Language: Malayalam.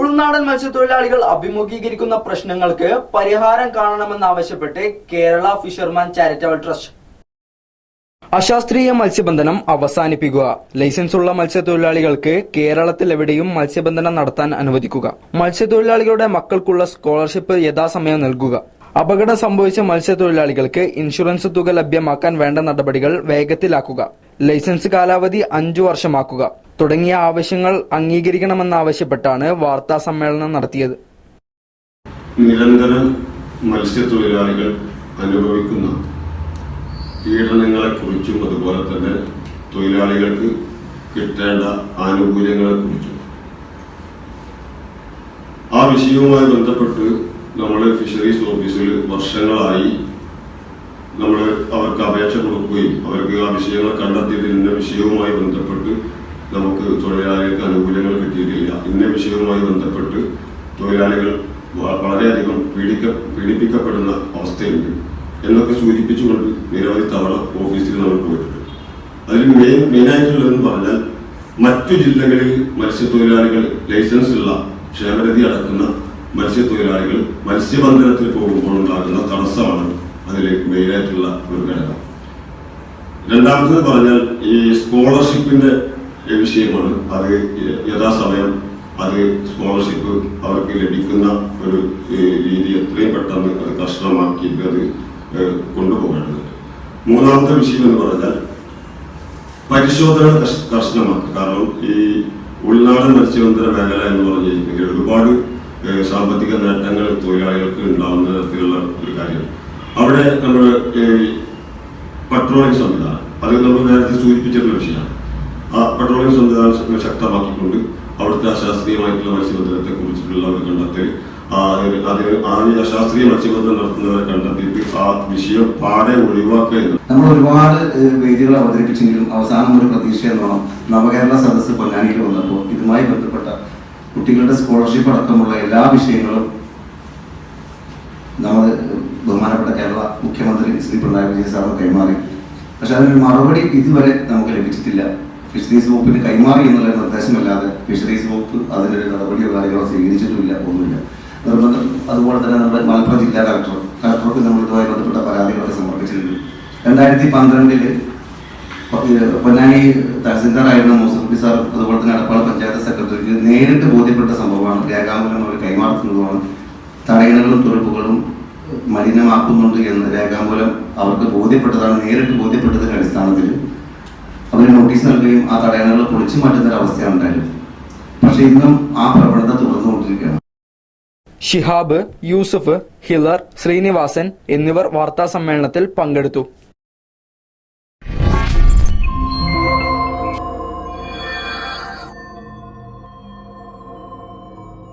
ഉൾനാടൻ മത്സ്യത്തൊഴിലാളികൾ അഭിമുഖീകരിക്കുന്ന പ്രശ്നങ്ങൾക്ക് പരിഹാരം കാണണമെന്നാവശ്യപ്പെട്ട് കേരള ഫിഷർമാൻ ചാരിറ്റബിൾ ട്രസ്റ്റ്. അശാസ്ത്രീയ മത്സ്യബന്ധനം അവസാനിപ്പിക്കുക. ലൈസൻസ് ഉള്ള മത്സ്യത്തൊഴിലാളികൾക്ക് കേരളത്തിൽ എവിടെയും മത്സ്യബന്ധനം നടത്താൻ അനുവദിക്കുക. മത്സ്യത്തൊഴിലാളികളുടെ മക്കൾക്കുള്ള സ്കോളർഷിപ്പ് യഥാസമയം നൽകുക. അപകടം സംഭവിച്ച മത്സ്യത്തൊഴിലാളികൾക്ക് ഇൻഷുറൻസ് തുക ലഭ്യമാക്കാൻ വേണ്ട നടപടികൾ വേഗത്തിലാക്കുക. ലൈസൻസ് കാലാവധി അഞ്ചു വർഷമാക്കുക. തുടങ്ങിയ ആവശ്യങ്ങൾ അംഗീകരിക്കണമെന്നാവശ്യപ്പെട്ടാണ് വാർത്താ സമ്മേളനം നടത്തിയത്. നിരന്തരം മത്സ്യത്തൊഴിലാളികൾ അനുഭവിക്കുന്ന പീഡനങ്ങളെക്കുറിച്ചും അതുപോലെ തന്നെ തൊഴിലാളികൾക്ക് കിട്ടേണ്ട ആനുകൂല്യങ്ങളെക്കുറിച്ചും. ആ വിഷയവുമായി ബന്ധപ്പെട്ട് നമ്മൾ ഫിഷറീസ് ഓഫീസിൽ വർഷങ്ങളായി നമ്മൾ അവർക്ക് അപേക്ഷ കൊടുക്കുകയും അവർക്ക് ആ വിഷയങ്ങൾ കണ്ടെത്തിയിട്ട് ഇന്ന വിഷയവുമായി ബന്ധപ്പെട്ട് നമുക്ക് തൊഴിലാളികൾക്ക് അനുകൂല്യങ്ങൾ കിട്ടിയിട്ടില്ല. ഇന്ന വിഷയവുമായി ബന്ധപ്പെട്ട് തൊഴിലാളികൾ വളരെയധികം പീഡിക്ക പീഡിപ്പിക്കപ്പെടുന്ന അവസ്ഥയുണ്ട് എന്നൊക്കെ സൂചിപ്പിച്ചുകൊണ്ട് നിരവധി തവണ ഓഫീസിൽ നമ്മൾ പോയിട്ടുണ്ട്. അതിൽ മെയിൻ മെയിനായിട്ടുള്ളതെന്ന് പറഞ്ഞാൽ മറ്റു ജില്ലകളിൽ മത്സ്യത്തൊഴിലാളികൾ ലൈസൻസ് ഉള്ള ക്ഷേമരതി അടക്കുന്ന മത്സ്യത്തൊഴിലാളികൾ മത്സ്യബന്ധനത്തിൽ പോകുമ്പോൾ ഉണ്ടാകുന്ന തടസ്സമാണ് അതിൽ മെയിനായിട്ടുള്ള ഒരു ഘടകം രണ്ടാമത്തേത് പറഞ്ഞാൽ ഈ സ്കോളർഷിപ്പിന്റെ വിഷയമാണ് അത് യഥാസമയം അത് സ്കോളർഷിപ്പ് അവർക്ക് ലഭിക്കുന്ന ഒരു രീതി എത്രയും പെട്ടെന്ന് അത് കർശനമാക്കിയിട്ട് അത് കൊണ്ടുപോകേണ്ടത് മൂന്നാമത്തെ വിഷയം എന്ന് പറഞ്ഞാൽ പരിശോധന കർശ- കർശനമാക്കുക. കാരണം ഈ ഉൾനാടൻ മത്സ്യബന്ധന മേഖല എന്ന് പറഞ്ഞു കഴിഞ്ഞാൽ ഒരുപാട് സാമ്പത്തിക നേട്ടങ്ങൾ തൊഴിലാളികൾക്ക് ഉണ്ടാവുന്ന തരത്തിലുള്ള ഒരു കാര്യം അവിടെ നമ്മൾ പട്രോളിംഗ് സംവിധാനം. അത് നമ്മൾ നേരത്തെ സൂചിപ്പിച്ചിട്ടുള്ള വിഷയമാണ്. ആ പട്രോളിംഗ് സംവിധാനം ശക്തമാക്കിക്കൊണ്ട് അവിടുത്തെ അശാസ്ത്രീയമായിട്ടുള്ള മത്സ്യബന്ധനത്തെ കുറിച്ചിട്ടുള്ള ഒരു കണ്ടെത്തൽ. അശാസ്ത്രീയ മത്സ്യബന്ധനം നടത്തുന്നവരെ കണ്ടെത്തിയിട്ട് ആ വിഷയം പാടെ ഒഴിവാക്കുക നമ്മൾ ഒരുപാട് വേദികൾ അവതരിപ്പിച്ചെങ്കിലും അവസാനം ഒരു പ്രതീക്ഷ എന്നോണം നവകേരള സദസ്സ് പൊന്നാനിയിൽ വന്നപ്പോൾ ഇതുമായി ബന്ധപ്പെട്ട കുട്ടികളുടെ സ്കോളർഷിപ്പ് അടക്കമുള്ള എല്ലാ വിഷയങ്ങളും നമ്മൾ ബഹുമാനപ്പെട്ട കേരള മുഖ്യമന്ത്രി ശ്രീ പിണറായി വിജയൻ സാറിന് കൈമാറി. പക്ഷെ അതിനൊരു മറുപടി ഇതുവരെ നമുക്ക് ലഭിച്ചിട്ടില്ല. ഫിഷറീസ് വകുപ്പിന് കൈമാറി എന്നുള്ള നിർദ്ദേശമല്ലാതെ ഫിഷറീസ് വകുപ്പ് അതിനൊരു നടപടിയോ കാര്യങ്ങളോ സ്വീകരിച്ചിട്ടുമില്ല ഒന്നുമില്ല. നിർബന്ധം അതുപോലെ തന്നെ നമ്മുടെ മലപ്പുറം ജില്ലാ കളക്ടർ കളക്ടർക്ക് നമ്മൾ ഇതുമായി ബന്ധപ്പെട്ട പരാതികളൊക്കെ സമർപ്പിച്ചിട്ടുണ്ട്. രണ്ടായിരത്തി പന്ത്രണ്ടിൽ പൊന്നാനി തഹസിൽദാറായിരുന്ന മൂസഫി സാർ അതുപോലെ തന്നെ അടപ്പാള പഞ്ചായത്ത് സെക്രട്ടറിക്ക് നേരിട്ട് ബോധ്യപ്പെട്ട സംഭവമാണ്. രേഖാമൂലം അവർ കൈമാറുന്നതുമാണ്. തടയണകളും തുറപ്പുകളും മലിനമാക്കുന്നുണ്ട് എന്ന് രേഖാമൂലം അവർക്ക് ബോധ്യപ്പെട്ടതാണ് നേരിട്ട് ബോധ്യപ്പെട്ടതിന്റെ അടിസ്ഥാനത്തിൽ നോട്ടീസ് നൽകുകയും ആ തടയണകൾ പൊളിച്ചു മാറ്റുന്ന ഒരു അവസ്ഥയാണ് ഉണ്ടായത് പക്ഷെ ഇന്നും ആ പ്രവണത തുടർന്നുകൊണ്ടിരിക്കുകയാണ്. ഷിഹാബ് യൂസഫ് ഹിലർ ശ്രീനിവാസൻ എന്നിവർ വാർത്താ സമ്മേളനത്തിൽ പങ്കെടുത്തു.